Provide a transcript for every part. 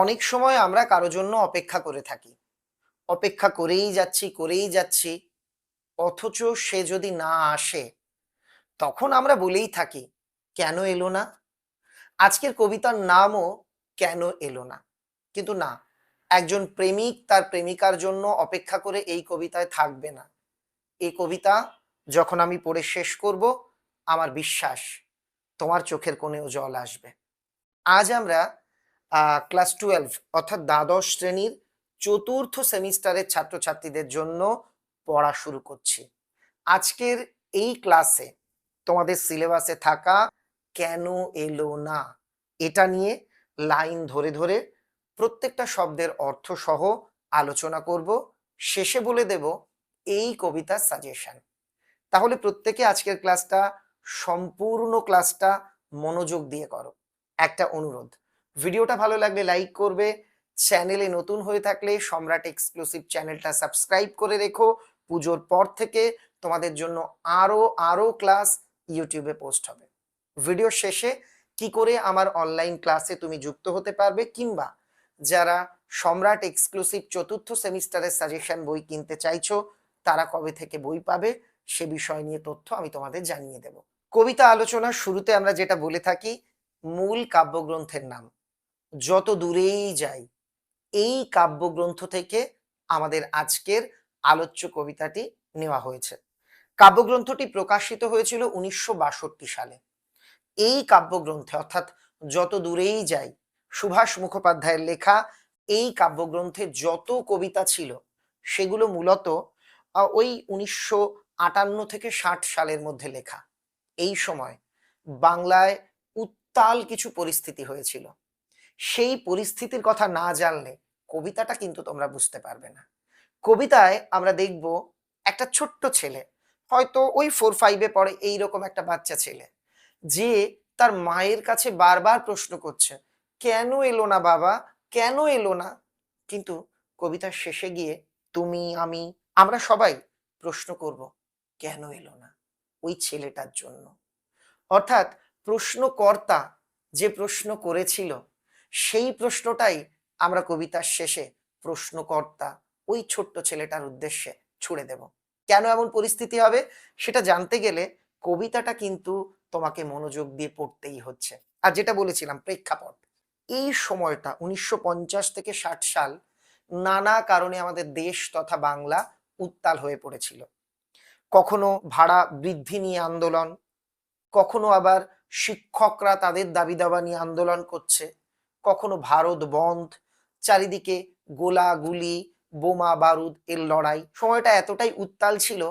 অনেক সময় আমরা কারও জন্য অপেক্ষা করে থাকি। অপেক্ষা করেই যাচ্ছি করেই যাচ্ছি। অথচ সে যদি না আসে, তখন আমরা বলেই থাকি, কেন এলো না? আজকের কবিতার নামও কেন এলো না? কিন্তু না, একজন প্রেমিক তার প্রেমিকার জন্য অপেক্ষা করে এই কবিতায় থাকবে না। এই কবিতা যখন আমি পড়ে শেষ করব, আমার বিশ্বাস তোমার চোখের কোণেও জল আসবে। আজ আমরা ক্লাস টুয়েলভ অর্থাৎ দ্বাদশ শ্রেণির চতুর্থ সেমিস্টারের ছাত্রছাত্রীদের জন্য পড়া শুরু করছি। আজকের এই ক্লাসে তোমাদের সিলেবাসে থাকা কেন এলো না, এটা নিয়ে লাইন ধরে ধরে প্রত্যেকটা শব্দের অর্থ সহ আলোচনা করব, শেষে বলে দেব এই কবিতার সাজেশন তাহলে প্রত্যেকে আজকের ক্লাসটা সম্পূর্ণ ক্লাসটা মনোযোগ দিয়ে করো। একটা অনুরোধ ভিডিওটা ভালো লাগলে লাইক করবে। চ্যানেলে নতুন হয়ে থাকলে সম্রাট এক্সক্লুসিভ চ্যানেলটা সাবস্ক্রাইব করে রেখো। পুজোর পর থেকে তোমাদের জন্য আরও আরও ক্লাস ইউটিউবে পোস্ট হবে। ভিডিও শেষে কি করে আমার অনলাইন ক্লাসে তুমি যুক্ত হতে পারবে কিংবা যারা সম্রাট এক্সক্লুসিভ চতুর্থ সেমিস্টারের সাজেশন বই কিনতে চাইছো, তারা কবে থেকে বই পাবে সে বিষয় নিয়ে তথ্য আমি তোমাদের জানিয়ে দেব। কবিতা আলোচনার শুরুতে আমরা যেটা বলে থাকি, মূল কাব্যগ্রন্থের নাম। যত দূরেই যাই, এই কাব্যগ্রন্থ থেকে আমাদের আজকের আলোচ্য কবিতাটি নেওয়া হয়েছে। কাব্যগ্রন্থটি প্রকাশিত হয়েছিল উনিশশো বাষট্টি সালে। এই কাব্যগ্রন্থে, অর্থাৎ যত দূরেই যাই, সুভাষ মুখোপাধ্যায়ের লেখা এই কাব্যগ্রন্থে যত কবিতা ছিল, সেগুলো মূলত ওই উনিশশো আটান্ন থেকে ষাট সালের মধ্যে লেখা। এই সময় বাংলায় উত্তাল কিছু পরিস্থিতি হয়েছিল। সেই পরিস্থিতির কথা না জানলে কবিতাটা কিন্তু তোমরা বুঝতে পারবে না। কবিতায় আমরা দেখব একটা ছোট্ট ছেলে, হয়তো ওই ফোর ফাইভে পড়ে এইরকম একটা বাচ্চা ছেলে, যে তার মায়ের কাছে বারবার প্রশ্ন করছে, কেন এলো না বাবা? কেন এলো না? কিন্তু কবিতার শেষে গিয়ে, তুমি, আমি, আমরা সবাই প্রশ্ন করব, কেন এলো না ওই ছেলেটার জন্য? অর্থাৎ প্রশ্নকর্তা যে প্রশ্ন করেছিল সেই প্রশ্নটাই আমরা কবিতার শেষে প্রশ্নকর্তা ওই ছোট্ট ছেলেটার উদ্দেশ্যে ছুড়ে দেব। কেন এমন পরিস্থিতি হবে? সেটা জানতে গেলে কবিতাটা কিন্তু তোমাকে মনোযোগ দিয়ে পড়তেই হচ্ছে। আর যেটা বলেছিলাম, প্রেক্ষাপট। এই সময়টা, উনিশশো পঞ্চাশ থেকে ষাট সাল, নানা কারণে আমাদের দেশ তথা বাংলা উত্তাল হয়ে পড়েছিল। কখনো ভাড়া বৃদ্ধি নিয়ে আন্দোলন, কখনো আবার শিক্ষকরা তাদের দাবি দাবা নিয়ে আন্দোলন করছে। কখনো ভারত বন্ধ, চারিদিকে গোলাগুলি, বোমা বারুদ এর লড়াই। সময়টা এতটাই উত্তাল ছিল,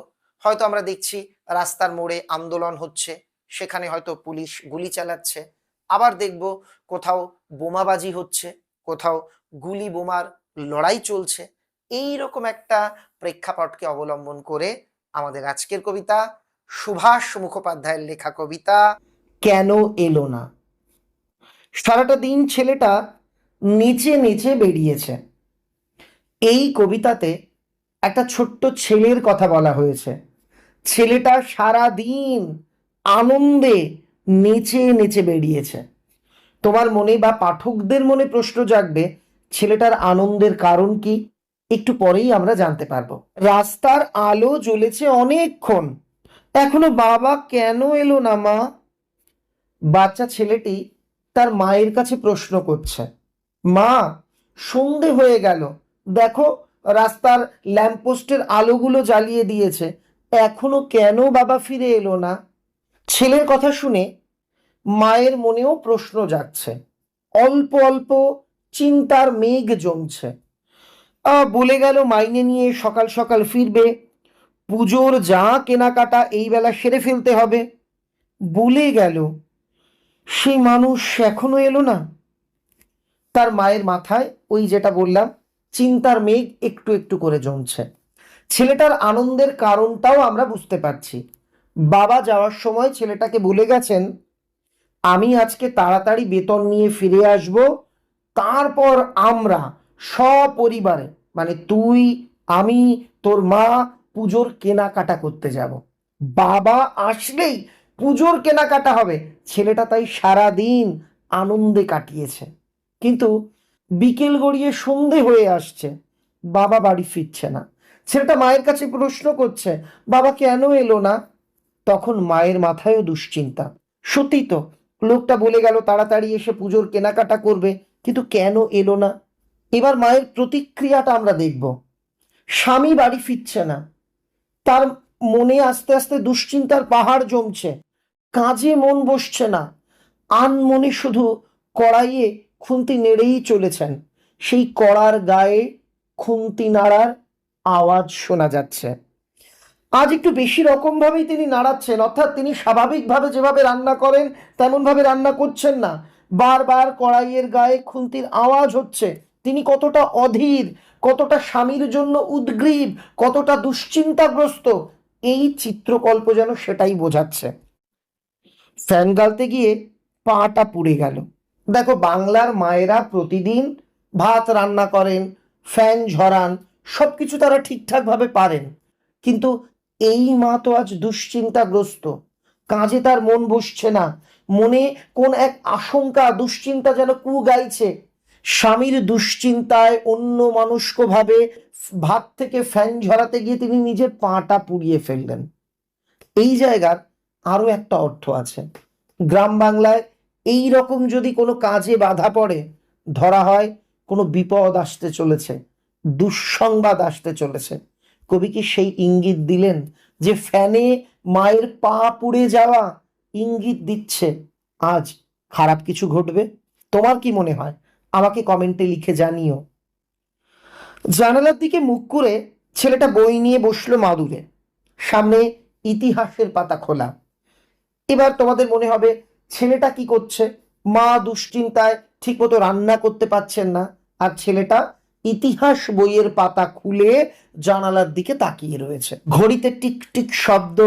হয়তো আমরা দেখছি রাস্তার মোড়ে আন্দোলন হচ্ছে, সেখানে হয়তো পুলিশ গুলি চালাচ্ছে। আবার দেখব কোথাও বোমাবাজি হচ্ছে, কোথাও গুলি বোমার লড়াই চলছে। এই রকম একটা প্রেক্ষাপটকে অবলম্বন করে আমাদের আজকের কবিতা সুভাষ মুখোপাধ্যায়ের লেখা কবিতা, কেন এলো না? সারাটা দিন ছেলেটা নিচে নিচে বেরিয়েছে। এই কবিতাতে একটা ছোট্ট ছেলের কথা বলা হয়েছে। ছেলেটা সারা দিন আনন্দে নেচে নেচে বেরিয়েছে। তোমার মনে বা পাঠকদের মনে প্রশ্ন জাগবে, ছেলেটার আনন্দের কারণ কি? একটু পরেই আমরা জানতে পারব। রাস্তার আলো জ্বলেছে অনেকক্ষণ। এখনও বাবা কেন এলো না মা? বাচ্চা ছেলেটি তার মায়ের কাছে প্রশ্ন করছে, মা, সন্ধে হয়ে গেল। দেখো, রাস্তার ল্যাম্পপোস্টের আলোগুলো জ্বালিয়ে দিয়েছে। এখনও কেন বাবা ফিরে এলো না? ছেলের কথা শুনে মায়ের মনেও প্রশ্ন জাগছে। অল্প অল্প চিন্তার মেঘ জমছে। বলে গেল মাইনে নিয়ে সকাল সকাল ফিরবে। পুজোর যা কেনাকাটা এই বেলা সেরে ফেলতে হবে। বলে গেল সেই মানুষ এখনও এলো না। তার মায়ের মাথায় ওই যেটা বললাম, চিন্তার মেঘ একটু একটু করে জমছে। ছেলেটার আনন্দের কারণটাও আমরা বুঝতে পারছি। বাবা যাওয়ার সময় ছেলেটাকে বলে গেছেন, আমি আজকে তাড়াতাড়ি বেতন নিয়ে ফিরে আসব। তারপর আমরা সপরিবারে মানে তুই, আমি, তোর মা পুজোর কেনাকাটা করতে যাব। বাবা আসলেই পুজোর কেনাকাটা হবে। ছেলেটা তাই সারা দিন আনন্দে কাটিয়েছে। কিন্তু বিকেল গড়িয়ে সন্ধে হয়ে আসছে। বাবা বাড়ি ফিরছে না। ছেলেটা মায়ের কাছে প্রশ্ন করছে, বাবা কেন এলো না? তখন মায়ের মাথায়ও দুশ্চিন্তা। সত্যি তো, লোকটা বলে গেল তাড়াতাড়ি এসে পুজোর কেনাকাটা করবে, কিন্তু কেন এলো না? এবার মায়ের প্রতিক্রিয়াটা আমরা দেখব। স্বামী বাড়ি ফিরছে না। তার মনে আস্তে আস্তে দুশ্চিন্তার পাহাড় জমছে। কাজে মন বসছে না। আন মনে শুধু কড়াইয়ে খুন্তি নেড়েই চলেছেন। সেই কড়ার গায়ে খুন্তি নাড়ার আওয়াজ শোনা যাচ্ছে। আজ একটু বেশি রকম ভাবেই তিনি নাড়াচ্ছেন, অর্থাৎ তিনি স্বাভাবিকভাবে যেভাবে রান্না করেন, তেমনভাবে রান্না করছেন না। বারবার কড়াইয়ের গায়ে খুন্তির আওয়াজ হচ্ছে। তিনি কতটা অধীর, কতটা স্বামীর জন্য উদ্গ্রীব, কতটা দুশ্চিন্তাগ্রস্ত, এই চিত্রকল্প যেন সেটাই বোঝাচ্ছে। ফ্যান গালতে গিয়ে পাটা পুড়ে গেল। দেখো, বাংলার মায়েরা প্রতিদিন ভাত রান্না করেন, ফ্যান ঝরান সব কিছু তারা ঠিকঠাকভাবে পারেন। কিন্তু এই মা তো আজ দুশ্চিন্তাগ্রস্ত। কাজে তার মন বসছে না। মনে কোন এক আশঙ্কা, দুশ্চিন্তা যেন কু গাইছে। স্বামীর দুশ্চিন্তায় অন্য মানুষকভাবে ভাত থেকে ফ্যান ঝরাতে গিয়ে তিনি নিজের পাটা পুড়িয়ে ফেললেন। এই জায়গার আরও একটা অর্থ আছে। গ্রাম বাংলায় এই রকম যদি কোনো কাজে বাধা পড়ে, ধরা হয় কোনো বিপদ আসতে চলেছে, দুঃসংবাদ আসতে চলেছে। কবি কি সেই ইঙ্গিত দিলেন যে ফ্যানে মায়ের পা পুড়ে যাওয়া ইঙ্গিত দিচ্ছে? আজ খারাপ কিছু ঘটবে? তোমার কি মনে হয়? আমাকে কমেন্টে লিখে জানিও। জানালার দিকে মুখ করে ছেলেটা বই নিয়ে বসল মাদুরে। সামনে ইতিহাসের পাতা খোলা। এবার তোমাদের মনে হবে, ছেলেটা কি করছে? মা দুশ্চিন্তায় ঠিকমতো রান্না করতে পারছেন না, আর ছেলেটা ইতিহাস বইয়ের পাতা খুলে জানালার দিকে তাকিয়ে রয়েছে। ঘড়িতে টিক টিক শব্দ,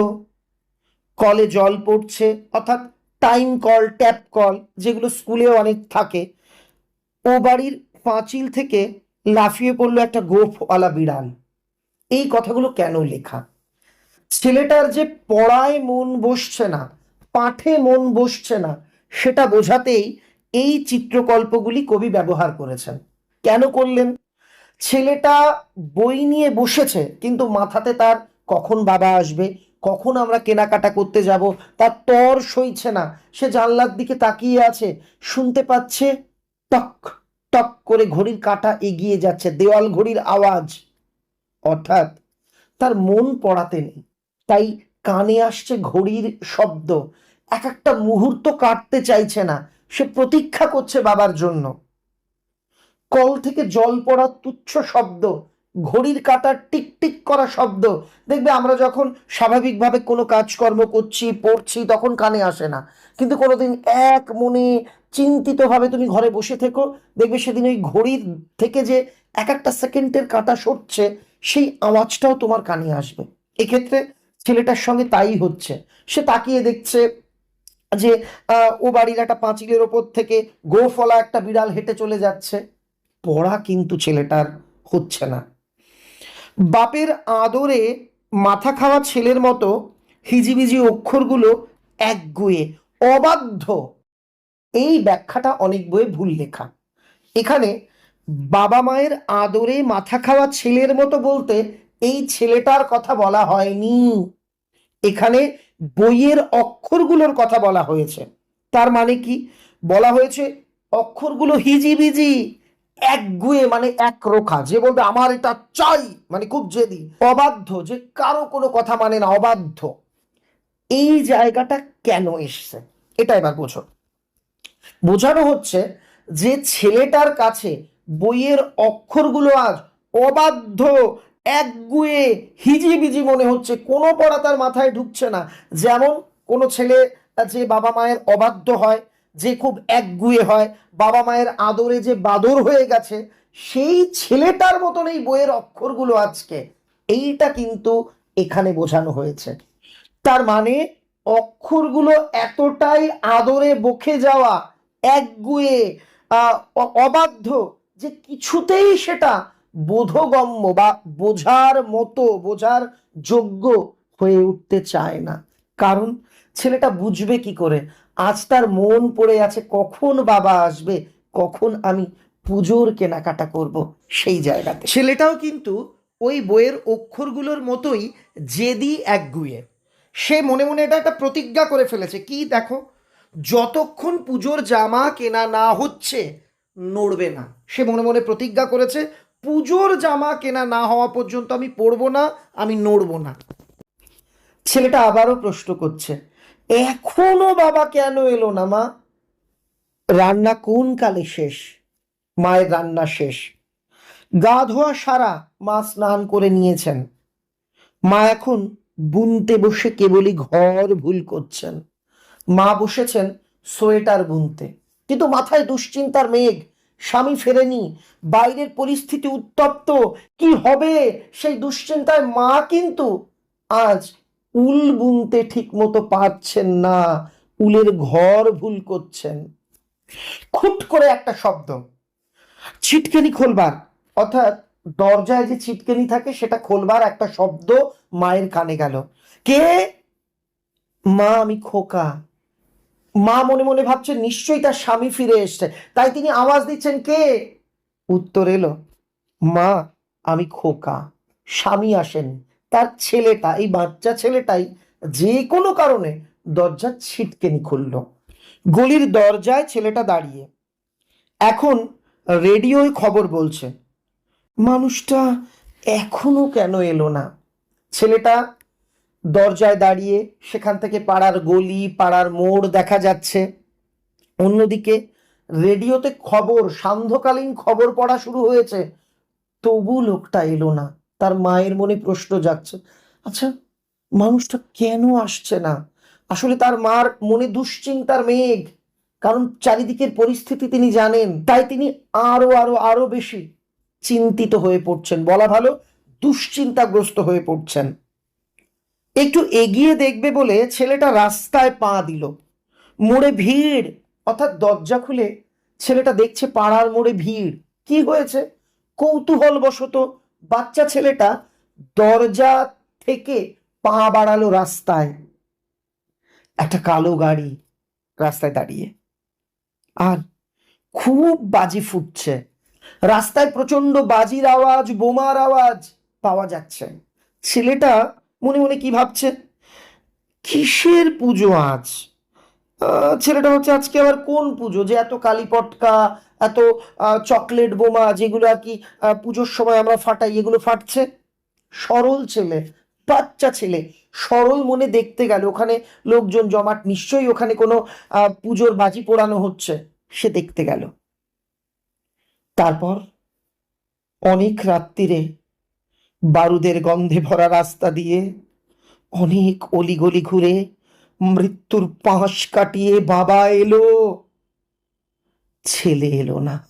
কলে জল পড়ছে, অর্থাৎ টাইম কল, ট্যাপ কল, যেগুলো স্কুলেও অনেক থাকে। ও বাড়ির পাঁচিল থেকে লাফিয়ে পড়ল একটা গোফওয়ালা বিড়াল। এই কথাগুলো কেন লেখা? ছেলেটার যে পড়ায় মন বসছে না পাঠে মন বসছে না, সেটা বোঝাতেই এই চিত্রকল্পগুলি কবি ব্যবহার করেছেন। কেন করলেন? ছেলেটা বই নিয়ে বসেছে, কিন্তু মাথাতে তার কখন বাবা আসবে, কখন আমরা কেনাকাটা করতে যাব, তার তর সইছে না, সে জানলার দিকে তাকিয়ে আছে, শুনতে পাচ্ছে টক টক করে ঘড়ির কাঁটা এগিয়ে যাচ্ছে, দেওয়াল ঘড়ির আওয়াজ। অর্থাৎ তার মন পড়াতে নেই, তাই কানে আসছে ঘড়ির শব্দ এক একটা মুহূর্ত কাটতে চাইছে না। সে প্রতীক্ষা করছে বাবার জন্য। কল থেকে জল পড়ার তুচ্ছ শব্দ, ঘড়ির কাঁটার টিক টিক করা শব্দ। দেখবে আমরা যখন স্বাভাবিকভাবে কোনো কাজকর্ম করছি, পড়ছি, তখন কানে আসে না। কিন্তু কোনোদিন এক মনে চিন্তিতভাবে তুমি ঘরে বসে থেকো, দেখবে সেদিন ওই ঘড়ির থেকে যে এক একটা সেকেন্ডের কাঁটা সরছে, সেই আওয়াজটাও তোমার কানে আসবে। এক্ষেত্রে ছেলেটার সঙ্গে তাই হচ্ছে। সে তাকিয়ে দেখছে যে ও বাড়ির একটা পাঁচিলের ওপর থেকে গোফলা একটা বিড়াল হেঁটে চলে যাচ্ছে। পড়া কিন্তু ছেলেটার হচ্ছে না। বাপের আদরে মাথা খাওয়া ছেলের মতো হিজিবিজি অক্ষরগুলো একগুয়ে, অবাধ্য। এই ব্যাখ্যাটা অনেক বইয়ে ভুল লেখা। এখানে বাবা মায়ের আদরে মাথা খাওয়া ছেলের মতো বলতে এই ছেলেটার কথা বলা হয়নি। এখানে বইয়ের অক্ষরগুলোর কথা বলা হয়েছে। তার মানে কি? বলা হয়েছে, অক্ষরগুলো হিজিবিজি একগুয়ে মানে একরোখা যে বলবে, আমার এটা চাই মানে খুব জেদি। অবাধ্য, যে কারও কোনো কথা মানে না, অবাধ্য। এই জায়গাটা কেন এসছে? এটা এবার বোঝো। বোঝানো হচ্ছে যে ছেলেটার কাছে বইয়ের অক্ষরগুলো আজ অবাধ্য একগুয়ে হিজিবিজি মনে হচ্ছে। কোনো পড়া তার মাথায় ঢুকছে না। যেমন কোনো ছেলে, যে বাবা মায়ের অবাধ্য হয়, যে খুব একগুয়ে হয়, বাবা মায়ের আদরে যে বাদর হয়ে গেছে, সেই ছেলেটার মতন এই বইয়ের অক্ষরগুলো আজকে। এইটা কিন্তু এখানে বোঝানো হয়েছে। তার মানে অক্ষরগুলো এতটাই আদরে বকে যাওয়া, একগুয়ে অবাধ্য যে কিছুতেই সেটা বোধগম্য বা বোঝার মতো, বোঝার যোগ্য হয়ে উঠতে চায় না। কারণ ছেলেটা বুঝবে কি করে? আজ তার মন পড়ে আছে, কখন বাবা আসবে, কখন আমি পুজোর কেনাকাটা করব সেই জায়গাতে। ছেলেটাও কিন্তু ওই বইয়ের অক্ষরগুলোর মতোই জেদি একগুয়ে সে মনে মনে এটা একটা প্রতিজ্ঞা করে ফেলেছে, কি দেখো, যতক্ষণ পুজোর জামা কেনা না হচ্ছে, নড়বে না। সে মনে মনে প্রতিজ্ঞা করেছে পুজোর জামা কেনা না হওয়া পর্যন্ত আমি পরবো না, আমি নড়বো না। ছেলেটা আবারও প্রশ্ন করছে, এখনও বাবা কেন এলো না মা? রান্না কোন কালে শেষ? মায়ের রান্না শেষ। গা ধোয়া সারা মা স্নান করে নিয়েছেন। মা এখন বুনতে বসে কেবলই ঘর ভুল করছেন। মা বসেছেন সোয়েটার বুনতে। কিন্তু মাথায় দুশ্চিন্তার মেঘ স্বামী ফেরেনি, বাইরের পরিস্থিতি উত্তপ্ত, কি হবে? সেই দুশ্চিন্তায় মা কিন্তু আজ উল বুনতে ঠিক মতো পারছেন না, উলের ঘর ভুল করছেন। খুট করে একটা শব্দ, ছিটকেনি খোলবার, অর্থাৎ দরজায় যে ছিটকেনি থাকে সেটা খোলবার একটা শব্দ মায়ের কানে গেল। কে? মা আমি খোকা। মা মনে মনে ভাবছে, নিশ্চয়ই তার স্বামী ফিরে এসছে। তাই তিনি আওয়াজ দিচ্ছেন, কে? উত্তর এলো, মা, আমি খোকা। স্বামী আসেন। তার ছেলেটা, এই বাচ্চা ছেলেটাই যে কোনো কারণে দরজা ছিটকেনি খুলল। গলির দরজায় ছেলেটা দাঁড়িয়ে। এখন রেডিওয় খবর বলছে, মানুষটা এখনও কেন এলো না? ছেলেটা দরজায় দাঁড়িয়ে সেখান থেকে পাড়ার গলি, পাড়ার মোড় দেখা যাচ্ছে। অন্যদিকে রেডিওতে খবর, সান্ধ্যকালীন খবর পড়া শুরু হয়েছে। তবু লোকটা এলো না। তার মায়ের মনে প্রশ্ন যাচ্ছে আচ্ছা মানুষটা কেন আসছে না? আসলে তার মার মনে দুশ্চিন্তার মেঘ। কারণ চারিদিকের পরিস্থিতি তিনি জানেন, তাই তিনি আরও আরও আরও বেশি চিন্তিত হয়ে পড়ছেন। বলা ভালো, দুশ্চিন্তাগ্রস্ত হয়ে পড়ছেন। একটু এগিয়ে দেখবে বলে ছেলেটা রাস্তায় পা দিল। মোড়ে ভিড়, অর্থাৎ দরজা খুলে ছেলেটা দেখছে পাড়ার মোড়ে ভিড়। কি হয়েছে? কৌতূহল বশত বাচ্চা ছেলেটা দরজা থেকে পা বাড়ালো রাস্তায়। একটা কালো গাড়ি রাস্তায় দাঁড়িয়ে। আর খুব বাজি ফুটছে। রাস্তায় প্রচণ্ড বাজির আওয়াজ, বোমার আওয়াজ পাওয়া যাচ্ছে। ছেলেটা মনে মনে কি ভাবছে? কিসের পুজো আজ? ছেলেটা হচ্ছে আজকে আবার কোন পুজো? যে এত কালীপটকা এত চকলেট বোমা, যেগুলো আর কি পুজোর সময় আমরা ফাটাই, এগুলো ফাটছে? সরল ছেলে, বাচ্চা ছেলে, সরল মনে দেখতে গেল। ওখানে লোকজন জমাট, নিশ্চয়ই ওখানে কোনো পুজোর বাজি পোড়ানো হচ্ছে, সে দেখতে গেল। তারপর অনেক রাত্রিরে বারুদের গন্ধে ভরা রাস্তা দিয়ে অনেক অলিগলি ঘুরে মৃত্যুর পাঁশ কাটিয়ে বাবা এলো। ছেলে এলো না।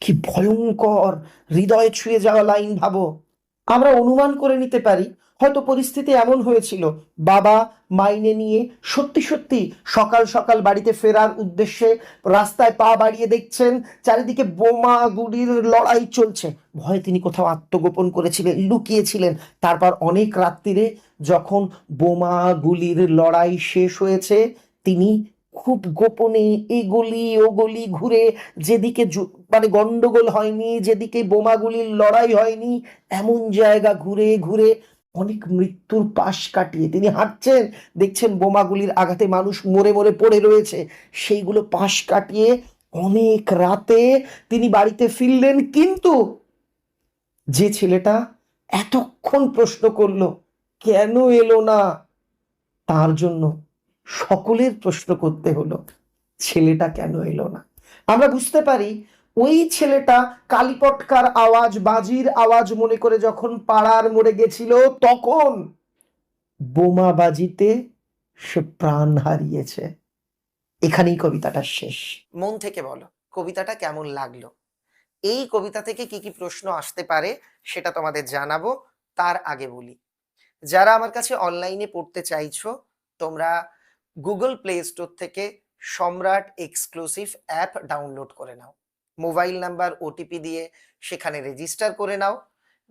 কি ভয়ঙ্কর, হৃদয় ছুঁয়ে যাওয়া লাইন ভাবো। আমরা অনুমান করে নিতে পারি হয়তো পরিস্থিতি এমন হয়েছিল, বাবা মাইনে নিয়ে সত্যি সত্যি সকাল সকাল বাড়িতে ফেরার উদ্দেশ্যে রাস্তায় পা বাড়িয়ে দেখছেন, চারিদিকে বোমা গুলির লড়াই চলছে। ভয়ে তিনি কোথাও আত্মগোপন করেছিলেন, লুকিয়েছিলেন। তারপর অনেক রাত্রিরে যখন বোমা গুলির লড়াই শেষ হয়েছে, তিনি খুব গোপনে এ গলি ও গলি ঘুরে, যেদিকে মানে গন্ডগোল হয়নি, যেদিকে বোমাগুলির লড়াই হয়নি, এমন জায়গা ঘুরে ঘুরে অনেক মৃত্যুর পাশ কাটিয়ে তিনি হাঁটছেন, দেখছেন বোমাগুলির আঘাতে মানুষ মরে মরে পড়ে রয়েছে। সেইগুলো পাশ কাটিয়ে অনেক রাতে তিনি বাড়িতে ফিরলেন, কিন্তু যে ছেলেটা এতক্ষণ প্রশ্ন করল, কেন এলো না? তার জন্য সকলের প্রশ্ন করতে হলো, ছেলেটা কেন এলো না? আমরা বুঝতে পারি ওই ছেলেটা কালীপটকার আওয়াজ, বাজির আওয়াজ মনে করে যখন পাড়ার মরে গেছিল, তখন বোমা বাজিতে সে প্রাণ হারিয়েছে। এখানেই কবিতাটা শেষ। মন থেকে বলো, কবিতাটা কেমন লাগল? এই কবিতা থেকে কি কি প্রশ্ন আসতে পারে সেটা তোমাদের জানাব, তার আগে বলি। যারা আমার কাছে অনলাইনে পড়তে চাইছো, তোমরা গুগল প্লে স্টোর থেকে সম্রাট এক্সক্লুসিভ অ্যাপ ডাউনলোড করে নাও। মোবাইল নাম্বার ওটিপি দিয়ে সেখানে রেজিস্টার করে নাও।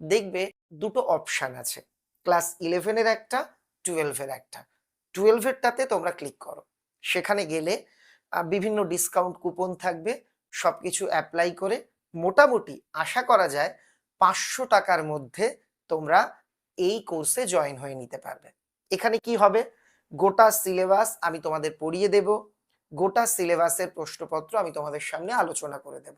দেখবে দুটো অপশান আছে। ক্লাস ইলেভেনের একটা টুয়েলভের একটা। টুয়েলভেরটাতে তোমরা ক্লিক করো। সেখানে গেলে বিভিন্ন ডিসকাউন্ট কুপন থাকবে। সবকিছু অ্যাপ্লাই করে মোটামুটি আশা করা যায় পাঁচশো টাকার মধ্যে তোমরা এই কোর্সে জয়েন হয়ে নিতে পারবে। এখানে কি হবে? গোটা সিলেবাস আমি তোমাদের পড়িয়ে দেব। গোটা সিলেবাসের প্রশ্নপত্র আমি তোমাদের সামনে আলোচনা করে দেব।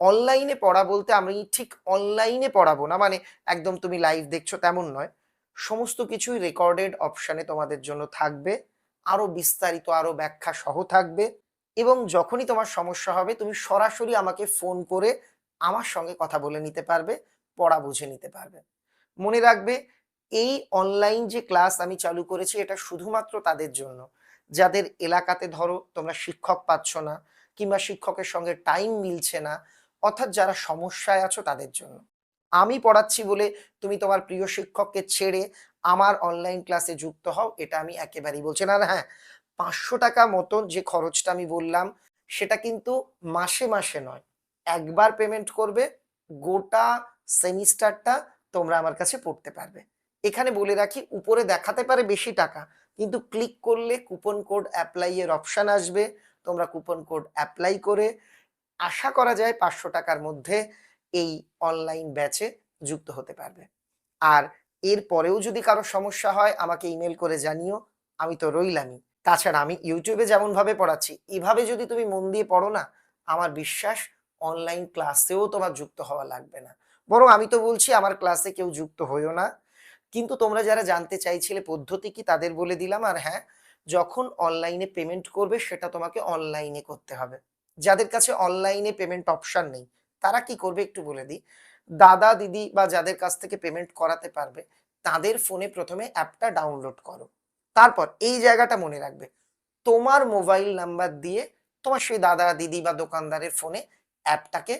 অনলাইনে পড়া বলতে আমি ঠিক অনলাইনে পড়াবো না মানে একদম তুমি লাইভ দেখছ তেমন নয়। সমস্ত কিছুই রেকর্ডেড অপশানে তোমাদের জন্য থাকবে। আরও বিস্তারিত, আরও ব্যাখ্যা সহ থাকবে। এবং যখনই তোমার সমস্যা হবে, তুমি সরাসরি আমাকে ফোন করে আমার সঙ্গে কথা বলে নিতে পারবে, পড়া বুঝে নিতে পারবে। মনে রাখবে, এই অনলাইন যে ক্লাস আমি চালু করেছি, এটা শুধুমাত্র তাদের জন্য। যাদের এলাকাতে ধরো তোমরা শিক্ষক পাচ্ছ না কিংবা শিক্ষকের সঙ্গে টাইম মিলছে না, অর্থাৎ যারা সমস্যায় আছো তাদের জন্য। আমি পড়াচ্ছি বলে তুমি তোমার প্রিয় শিক্ষককে ছেড়ে আমার অনলাইন ক্লাসে যুক্ত হও, এটা আমি একেবারেই বলছি না। হ্যাঁ পাঁচশো টাকা মতন যে খরচটা আমি বললাম, সেটা কিন্তু মাসে মাসে নয়। একবার পেমেন্ট করবে, গোটা সেমিস্টারটা তোমরা আমার কাছে পড়তে পারবে। এখানে বলে রাখি, উপরে দেখাতে পারে বেশি টাকা কিন্তু ক্লিক করলে কুপন কোড অ্যাপ্লাই এর অপশন আসবে। তোমরা কুপন কোড অ্যাপ্লাই করে আশা করা যায় পাঁচশো টাকার মধ্যে এই অনলাইন ব্যাচে যুক্ত হতে পারবে। আর এর পরেও যদি কারও সমস্যা হয়, আমাকে ইমেল করে জানিও। আমি তো রইলামই। তাছাড়া আমি ইউটিউবে যেমন ভাবে পড়াচ্ছি, এভাবে যদি তুমি মন দিয়ে পড়ো না, আমার বিশ্বাস অনলাইন ক্লাসেও তোমার যুক্ত হওয়া লাগবে না। বরং আমি তো বলছি, আমার ক্লাসে কেউ যুক্ত হইও না। কিন্তু তোমরা যারা জানতে চাইছিলে পদ্ধতি কি তাদের বলে দিলাম। আর হ্যাঁ যখন অনলাইনে পেমেন্ট করবে সেটা তোমাকে অনলাইনে করতে হবে। যাদের কাছে অনলাইনে পেমেন্ট অপশান নেই, তারা কি করবে একটু বলে দিই। দাদা, দিদি বা যাদের কাছ থেকে পেমেন্ট করাতে পারবে, তাদের ফোনে প্রথমে অ্যাপটা ডাউনলোড করো। তারপর এই জায়গাটা মনে রাখবে, তোমার মোবাইল নাম্বার দিয়ে তোমার সেই দাদা, দিদি বা দোকানদারের ফোনে অ্যাপটাকে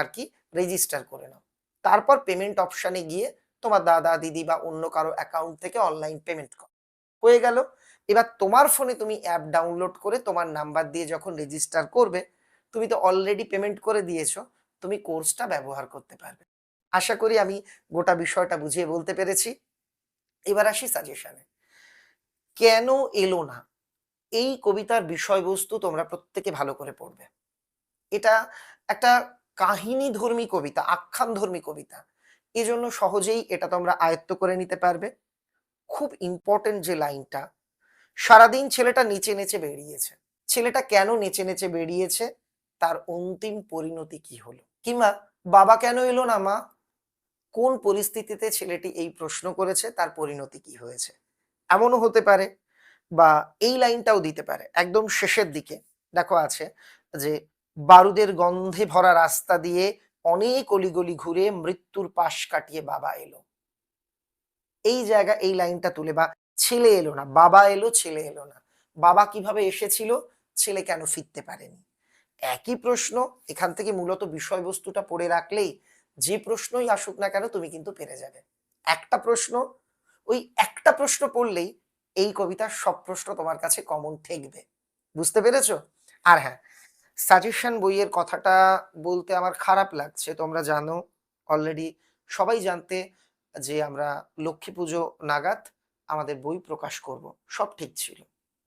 আর কি রেজিস্টার করে নাও। তারপর পেমেন্ট অপশানে গিয়ে তোমার দাদা, দিদি বা অন্য কারও অ্যাকাউন্ট থেকে অনলাইন পেমেন্ট করো। হয়ে গেল। এবার তোমার ফোনে তুমি অ্যাপ ডাউনলোড করে তোমার নাম্বার দিয়ে যখন রেজিস্টার করবে, তুমি তো অলরেডি পেমেন্ট করে দিয়েছ, তুমি কোর্সটা ব্যবহার করতে পারবে। আশা করি আমি গোটা বিষয়টা বুঝিয়ে বলতে পেরেছি। এবার আসি সাজেশনে কেন এলো না? এই কবিতার বিষয়বস্তু তোমরা প্রত্যেকে ভালো করে পড়বে। এটা একটা কাহিনী ধর্মী কবিতা আখ্যান ধর্মী কবিতা। এজন্য সহজেই এটা তোমরা আয়ত্ত করে নিতে পারবে। খুব ইম্পর্টেন্ট যে লাইনটা, সারাদিন ছেলেটা নেচে নেচে বেরিয়েছে। ছেলেটা কেন নেচে নেচে বেরিয়েছে? তার অন্তিম পরিণতি কি হলো? কিংবা বাবা কেন এলো না মা? কোন পরিস্থিতিতে ছেলেটি এই প্রশ্ন করেছে? তার পরিণতি কি হয়েছে? এমনও হতে পারে বা এই লাইনটাও দিতে পারে। একদম শেষের দিকে দেখো আছে যে বারুদের গন্ধে ভরা রাস্তা দিয়ে অনেক অলিগলি ঘুরে মৃত্যুর পাশ কাটিয়ে বাবা এলো। এই জায়গা, এই লাইনটা তুলে বা, ছেলে এলো না, বাবা এলো, ছেলে এলো না। বাবা কীভাবে এসেছিল, ছেলে কেন ফিরতে পারেনি? একই প্রশ্ন, এখান থেকে মূলত বিষয়বস্তুটা পড়ে রাখলেই যে প্রশ্নই আসুক না কেন তুমি কিন্তু পেরে যাবে। একটা প্রশ্ন, ওই একটা প্রশ্ন পড়লেই এই কবিতার সব প্রশ্ন তোমার কাছে কমন ঠেকবে। বুঝতে পেরেছ? আর হ্যাঁ সাজেশন বইয়ের কথাটা বলতে আমার খারাপ লাগছে, তোমরা জানো। অলরেডি সবাই জানতে যে আমরা লক্ষ্মী পুজো নাগাদ আমাদের বই প্রকাশ করব, সব ঠিক ছিল।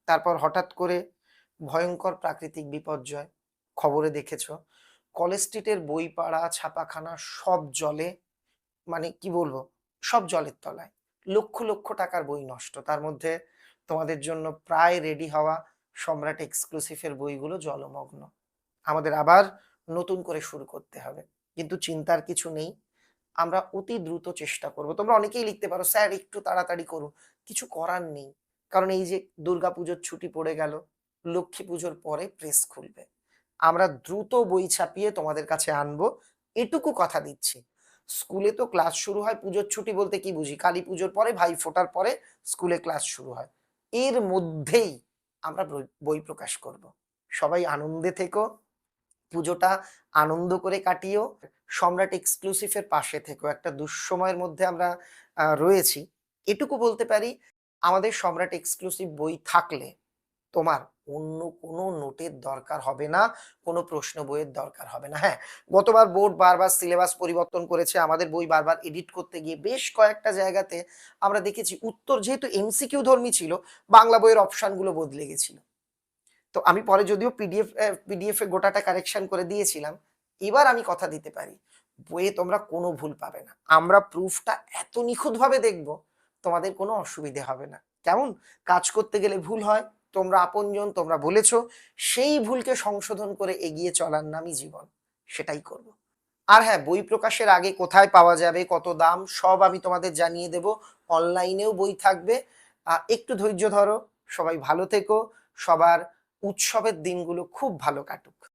তারপর হঠাৎ করে ভয়ঙ্কর প্রাকৃতিক বিপর্যয়, খবরে দেখেছ। কলেজ স্ট্রিটের বই পাড়া, ছাপাখানা সব জলে মানে কি বলব, সব জলের তলায়। লক্ষ লক্ষ টাকার বই নষ্ট, তার মধ্যে তোমাদের জন্য প্রায় রেডি হওয়া সম্রাট এক্সক্লুসিভের বইগুলো জলমগ্ন। আমাদের আবার নতুন করে শুরু করতে হবে। কিন্তু চিন্তার কিছু নেই। আমরা অতি দ্রুত চেষ্টা করব। তোমরা অনেকেই লিখতে পারো, স্যার, একটু তাড়াতাড়ি করুন। কিছু করার নেই। কারণ এই যে দুর্গা পুজোর ছুটি পড়ে গেল, লক্ষ্মী পুজোর পরে প্রেস খুলবে। আমরা দ্রুত বই ছাপিয়ে তোমাদের কাছে আনব। এটুকু কথা দিচ্ছি। স্কুলে তো ক্লাস শুরু হয় পুজোর ছুটি বলতে কি বুঝি? কালী পুজোর পরে, ভাই ফোটার পরে স্কুলে ক্লাস শুরু হয়। এর মধ্যেই আমরা বই প্রকাশ করব। সবাই আনন্দে থেকো। পুজোটা আনন্দ করে কাটিও সম্রাট এক্সক্লুসিভের পাশে থেকো একটা দুঃসময়ের মধ্যে আমরা রয়েছি। এটুকু বলতে পারি, আমাদের সম্রাট এক্সক্লুসিভ বই থাকলে তোমার অন্য কোনো নোটের দরকার হবে না, কোনো প্রশ্ন বইয়ের দরকার হবে না। হ্যাঁ গতবার বোর্ড বারবার সিলেবাস পরিবর্তন করেছে, আমাদের বই বারবার এডিট করতে গিয়ে বেশ কয়েকটা জায়গাতে আমরা দেখেছি, উত্তর যেহেতু এমসিকিউ ধর্মী ছিল, বাংলা বইয়ের অপশনগুলো বদলে গেছিল। তো আমি পরে যদিও পিডিএফ পিডিএফ গোটাটা কারেকশন করে দিয়েছিলাম, এবার আমি কথা দিতে পারি। বইয়ে তোমরা কোনো ভুল পাবে না। আমরা প্রুফটা এত নিখুঁতভাবে দেখব, তোমাদের কোনো অসুবিধে হবে না। কেমন? কাজ করতে গেলে ভুল হয়, তোমরা আপনজন, তোমরা বলেছ, সেই ভুলকে সংশোধন করে এগিয়ে চলার নামই জীবন, সেটাই করব। আর হ্যাঁ বই প্রকাশের আগে কোথায় পাওয়া যাবে, কত দাম, সব আমি তোমাদের জানিয়ে দেব। অনলাইনেও বই থাকবে। একটু ধৈর্য ধরো, সবাই ভালো থেকো, সবার উৎসবের দিনগুলো খুব ভালো কাটুক।